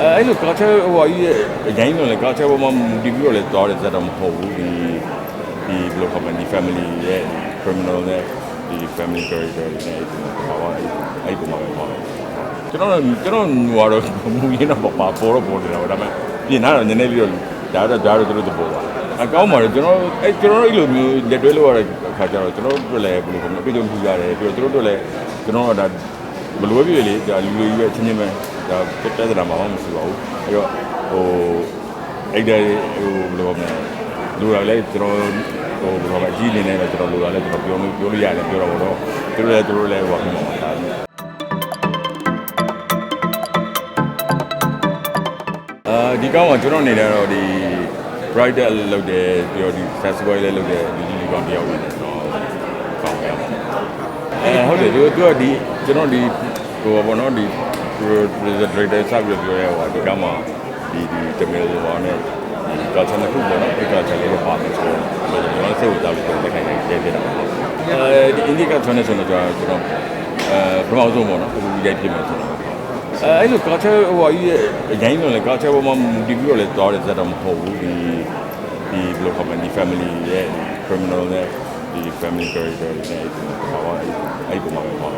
အဲအဲ့လို culture ဟိုဟာကြီးရဲ့အရင်တော့လေ culture ပေါ်မှာမူတည်ပြီးတော့လေသွားတဲ့ဇာတ်တော့မဟုတ်ဘူးဒီဒီဘယ်လိုခေါ်မလဲဒီ family ရဲ့ criminal နဲ့ဒီ family character တွေနဲ့ဟိုဟာအဲ့အဲ့ပုံမှာပဲပေါ့ကျွန်တော်ကျွန်တော်ဟိုတော့မူရင်းတော့ပါပေါ်တော့ပေါ်နေတာပေါ့ဒါပေမဲ့ပြင်လာတော့နည်းနည်းလေးတော့ဒါတော့ဒါတော့သူတို့သဘောပါအကောင်းပါတယ်ကျွန်တော်အဲ့ကျွန်တော်အဲ့လိုမျိုးလက်တွဲလို့ရတဲ့အခါကျတော့ကျွန်တော်တို့လည်းဘယ်လိုခေါ်မလဲအပြည့်အစုံထူရတယ်ပြီးတော့သူတို့တို့လည်းကျွန်တော်ကဒါဘလိုပဲဖြစ်လေဒါလူလူကြီးပဲချင်းချင်းပဲ ဒါပြဿနာမှမရှိပါဘူးအဲ့တော့ဟိုအဲ့ဒါဟိုဘယ်လိုခေါ်မလဲလူလာလည်းကျွန်တော်ဟိုဘယ်လိုခေါ်မလဲအကြီးအနေနဲ့လည်းကျွန်တော်လူလာလည်းကျွန်တော်ပြောလို့ပြောလို့ရတယ်ပြောတော့တော့သူတို့လည်းသူတို့လည်းဟိုမှာပါဒါအာဒီကောင်းကကျွန်တော်နေတယ်တော့ဒီ brighter လောက်တယ်ပြီးတော့ဒီ festival လည်းလောက်တယ်ဒီဒီကောင်တယောက်နေတယ်တော့ကောင်းရပါအဲဟုတ်တယ်သူကဒီကျွန်တော်ဒီဟိုဘောနော်ဒီ director ဆက်ပြီးပြောရဲဟိုဒီကောင်မှဒီဒီတမီလိုပါနဲ့ဒီ culture တစ်ခုပေါ့နော်ဒီ culture လေးကိုပါမယ်ဆိုတော့ကျွန်တော်စိတ်ဝင်စားပြီးတော့လက်ခံနေတယ်ဖြစ်တာအဲဒီ indie culture နဲ့ဆိုတော့ကျွန်တော်အဲပထမဆုံးပေါ့နော်အခုရိုက်ဖြစ်မယ်ဆိုတော့အဲအဲ့လို culture ဟိုဟာကြီးရဲ့အရင်တော့လေ culture ပေါ်မှာမူတည်ပြီးတော့လေသွားတဲ့ဇာတ်တော့မဟုတ်ဘူးဒီဒီဘယ်လိုခေါ်မလဲဒီ family ရဲ့ criminal နဲ့ဒီ family character တွေနဲ့ဟိုဟာအဲ့အဲ့ပုံမှာပဲပေါ့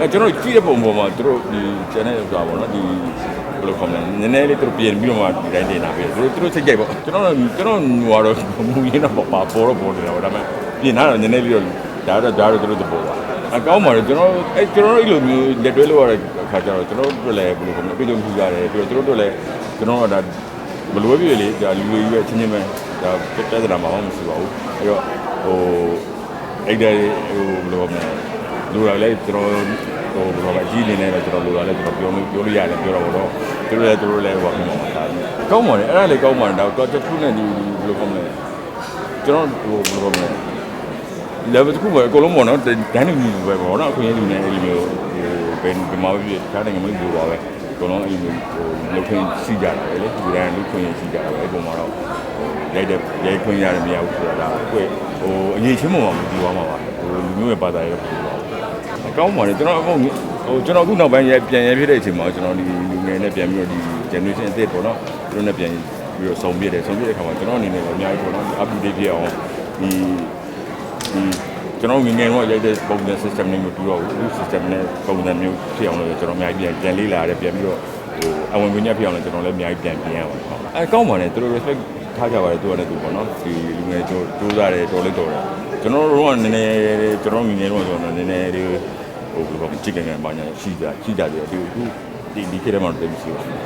အဲကျွန်တော်ကြည့်တဲ့ပုံပေါ်မှာသူတို့ဒီ channel ဆိုတာပေါ့နော်ဒီဘယ်လိုခေါ်မလဲနည်းနည်းလေးသူတို့ပြင်ပြီးတော့မှဒီတိုင်းတင်တာပဲသူတို့သူတို့စိတ်ကြိုက်ပေါ့ကျွန်တော်ကျွန်တော်ဟိုကတော့မူရင်းတော့ပါပေါ်တော့ပေါ်နေတာပေါ့ဒါပေမဲ့ပြင်လာတော့နည်းနည်းလေးတော့ဒါတော့ဒါတော့သူတို့သဘောပါအကောင်းပါတယ်ကျွန်တော်အဲကျွန်တော်အဲ့လိုမျိုးလက်တွဲလို့ရတဲ့အခါကျတော့ကျွန်တော်တို့လည်းဘယ်လိုခေါ်မလဲပြည်သူထူရတယ်ပြီးတော့သူတို့တို့လည်းကျွန်တော်ကဒါဘယ်လိုပဲဖြစ်လေဒါလူလူကြီးပဲချင်းချင်းပဲဒါပြဿနာမှမရှိပါဘူးအဲ့တော့ဟိုအဲ့ဒါဟိုဘယ်လိုခေါ်မလဲ လူလာလည်းကျွန်တော်ဟိုဘယ်လိုလဲအကြီးအနေနဲ့လည်းကျွန်တော်လူလာလည်းကျွန်တော်ပြောလို့ပြောလို့ရတယ်ပြောတော့တော့သူတို့လည်းသူတို့လည်းဟိုမှာမှာဒါကောင်းပါတယ်အဲ့ဒါလည်းကောင်းပါတယ်ဒါတော့တစ်ခုနဲ့ဒီဘယ်လိုခေါ်မလဲကျွန်တော်ဟိုဘယ်လိုခေါ်မလဲ level တစ်ခုပဲအကုန်လုံးပေါ့နော်ဒန်းလူမျိုးပဲပေါ့နော်အခွင့်အရေးလူနဲ့အဲ့လိုမျိုးဟိုဘယ်ဘယ်မှာပဲဖြစ်ထားတယ်ငမလို့ပြောပါပဲအကုန်လုံးအဲ့လိုမျိုးဟိုလုခွင့်ရှိကြတာပဲလေဒီတိုင်းလုခွင့်ရှိကြတာပဲအဲ့ပုံမှာတော့ဟိုရိုက်တဲ့ရိုက်ခွင့်ရတယ်မရဘူးဆိုတာဒါအကွဟိုအရေးချင်းပုံမှာမပြီးသွားမှာပါဟိုလူမျိုးရဲ့ဘာသာရေးပဲပြီးသွားပါအ ကောင်းပါလေကျွန်တော်အခုဟိုကျွန်တော်အခုနောက်ပိုင်းရပြန်ရဖြစ်တဲ့အချိန်မှာကျွန်တော်ဒီလူငယ်နဲ့ပြန်ပြီးတော့ဒီ generation အသစ်ပေါ့နော်သူတို့နဲ့ပြန်ပြီးတော့ဆုံပြတယ်ဆုံပြတဲ့အခါမှာကျွန်တော်အနေနဲ့အများကြီးပေါ့နော် update ဖြစ်အောင်ဒီဒီကျွန်တော်ငငယ်တော့ရိုက်တဲ့ပုံစံ system နဲ့မတူတော့ဘူး system နဲ့ပုံစံမျိုးဖြစ်အောင်လို့ကျွန်တော်အများကြီးပြန်ပြန်လေးလာရတယ်ပြန်ပြီးတော့ဟိုအဝင်ဝင်ညက်ဖြစ်အောင်လည်းကျွန်တော်လည်းအများကြီးပြန်ပြင်ရပါတယ်ဟုတ်အဲကောင်းပါနဲ့သူတို့ respect ထားကြပါတယ်သူကလည်းသူပေါ့နော်ဒီလူငယ်တို့တိုးစားတယ်တော်လေးတော်တယ်ကျွန်တော်တို့ကနည်းနည်းကျွန်တော်ငငယ်တော့ဆိုတော့နည်းနည်းလေး ဟိုဘယ်လိုချစ်ကန်ကန်ပါညာရှိကြရှိကြတယ်ဒီအခုဒီဒီခေတ်ထဲမှာတော့မရှိပါဘူး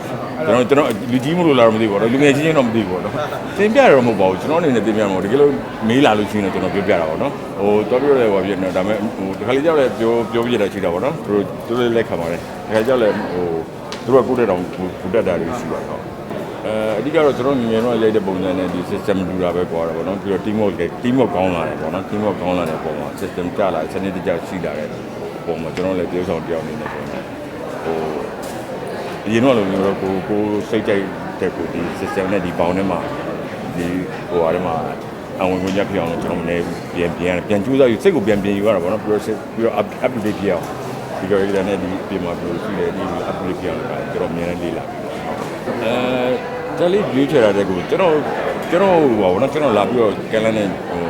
ကျွန်တော်ကျွန်တော်လူကြီးမလို့လားမသိဘူးပေါ့နော်လူငယ်ချင်းချင်းတော့မသိဘူးပေါ့နော်သင်ပြရတော့မဟုတ်ပါဘူးကျွန်တော်အနေနဲ့သင်ပြမှာတကယ်လို့မေးလာလို့ရှိရင်တော့ကျွန်တော်ပြောပြတာပေါ့နော်ဟိုတော်ပြရဲဟိုပြနေဒါပေမဲ့ဟိုတခါလေးကြောက်လဲပြောပြောပြရတာရှိတာပေါ့နော်သူတို့သူတို့လက်ခံပါတယ်တခါကြောက်လဲဟိုသူတို့ကကိုယ့်တဲ့တောင်ဘူတက်တာတွေရှိပါတော့အဲအဓိကတော့ကျွန်တော်ငငယ်တော့ရိုက်တဲ့ပုံစံနဲ့ဒီ system တူတာပဲကွာတော့ဗောနော်ပြီးတော့ team work လည်း team work ကောင်းလာတယ်ဗောနော် team work ကောင်းလာတဲ့ပုံမှာ system ကျလာစနစ်တကျရှိလာတဲ့ ပုံမှာကျွန်တော်လည်းပြောဆောင်တယောက်အနေနဲ့ဆိုရင်ဟိုအရင်တော့လိုမျိုးတော့ကိုကိုစိတ်ကြိုက်တဲ့ကိုဒီ system နဲ့ဒီပေါင်းထဲမှာဒီဟိုအားထဲမှာအဝင်ဝင်ရပြအောင်လို့ကျွန်တော်မနေပြန်ပြန်ပြန်ကြိုးစားယူစိတ်ကိုပြန်ပြင်ယူရတာဗောနော်ပြီးတော့ပြီးတော့ up to date ပြအောင်ဒီကြော်ရတဲ့နဲ့ဒီပြင်မှာပြောရှိတယ်ဒီ up to date ပြအောင်ကျွန်တော်အများကြီးလေ့လာအဲတယ်လီဗီးချရာတဲ့ကိုကျွန်တော်ကျွန်တော်ဟိုပါဗောနော်ကျွန်တော်လာပြီးတော့ကန်လန်နဲ့ဟို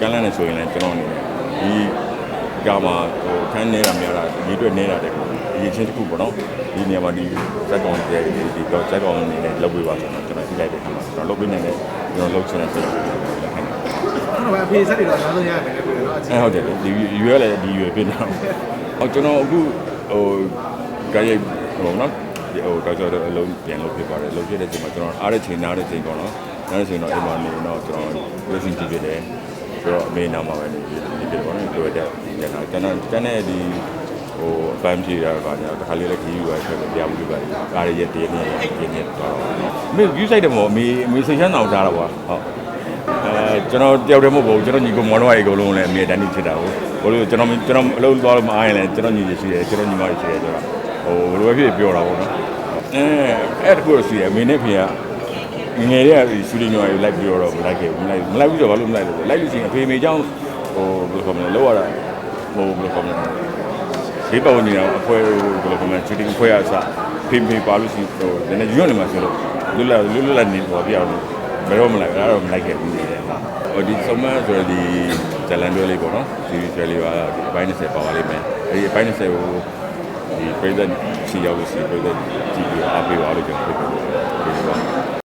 ကန်လန်နဲ့ဆိုရင်လည်းကျွန်တော်အနေနဲ့ဒီ ကမှာဟိုခန်းနေတာများတာဒီအတွက်နေတာတဲ့ကိုအရေးချင်းတစ်ခုပေါ့နော်ဒီနေရာမှာဒီဇက်ကောင်တွေဒီဒီတော့ဇက်ကောင်အနေနဲ့လုပ်ပေးပါဆိုတော့ကျွန်တော်ကြည့်လိုက်တဲ့အခါမှာကျွန်တော်လုပ်ပေးနေတဲ့ကျွန်တော်လုပ်ချင်တဲ့စိတ်ကိုလက်ခံတယ်ကျွန်တော်ကအဖေဆက်တွေတော့အများဆုံးရတယ်ပဲပြောတော့အချအဲဟုတ်တယ်လေဒီရွယ်လည်းဒီရွယ်ပြင်တော့ဟောကျွန်တော်အခုဟိုကြရိုက်ဟိုနော်ဒီဟိုတော့ကျွန်တော်အလုံးပြန်လုပ်ဖြစ်ပါတယ်လုပ်ဖြစ်တဲ့ချိန်မှာကျွန်တော်အားတဲ့ချိန်နားတဲ့ချိန်ပေါ့နော်နားတဲ့ချိန်တော့အိမ်မှာနေတော့ကျွန်တော်ဝက်စင်ကြည့်ဖြစ်တယ် ဆိုတော့အမေနာမှာပဲနေဒီဖြစ်ပေါ့နော်တွေ့တဲ့ကျန်တော့ကျွန်တော်ကျန်တဲ့ဒီဟိုအပန်းဖြေတာပါညာတခါလေးလည်းခီးယူရဆက်ပြမှုပြပါတယ်ကားရရဲ့တင်းနေတင်းနေတော့နော်အမေ view site တယ်မို့အမေအမေစိတ်ချမ်းသာအောင်ထားတာပါဟုတ်အဲကျွန်တော်တယောက်တည်းမဟုတ်ဘူးကျွန်တော်ညီကောင်မောင်တို့အကုန်လုံးလည်းအမြဲတမ်းနေချစ်တာဟုတ်ဘလို့ကျွန်တော်ကျွန်တော်အလုပ်သွားလို့မအားရင်လည်းကျွန်တော်ညီတွေရှိတယ်ကျွန်တော်ညီမတွေရှိတယ်ဆိုတော့ဟိုဘယ်လိုပဲဖြစ်ပြောတာပေါ့နော်အဲအဲ့တခုတော့ရှိတယ်အမေနဲ့ဖေက ငယ်တွေကရှူတင်ကြော်တွေလိုက်ပြီးတော့မလိုက်ခဲ့ဘူးမလိုက်မလိုက်ဘူးဆိုတော့ဘာလို့မလိုက်လဲလိုက်လို့ရှိရင်အဖေမေကြောင့်ဟိုဘယ်လိုခေါ်မလဲလောက်ရတာဟိုဘယ်လိုခေါ်မလဲဒီပုံနေတာအဖွဲဘယ်လိုခေါ်မလဲရှူတင်အဖွဲအစဖေမေပါလို့ရှိရင်ဟိုနည်းနည်းရွံ့နေမှာဆိုလို့လွတ်လပ်လွတ်လပ်နေတော့ပြအောင်ဘယ်တော့မလိုက်အဲ့တော့မလိုက်ခဲ့ဘူးနေတယ်ဟိုဒီစုံမဆိုတော့ဒီဇလန်တွဲလေးပေါ့နော်ဒီတွဲလေးကအပိုင်း20ပါပါလိမ့်မယ်အဲ့ဒီအပိုင်း20ကိုဒီ president ချီရောက်လို့ရှိ president ကြည့်ပြီးအားပေးပါလို့ကျွန်တော်ပြောတယ်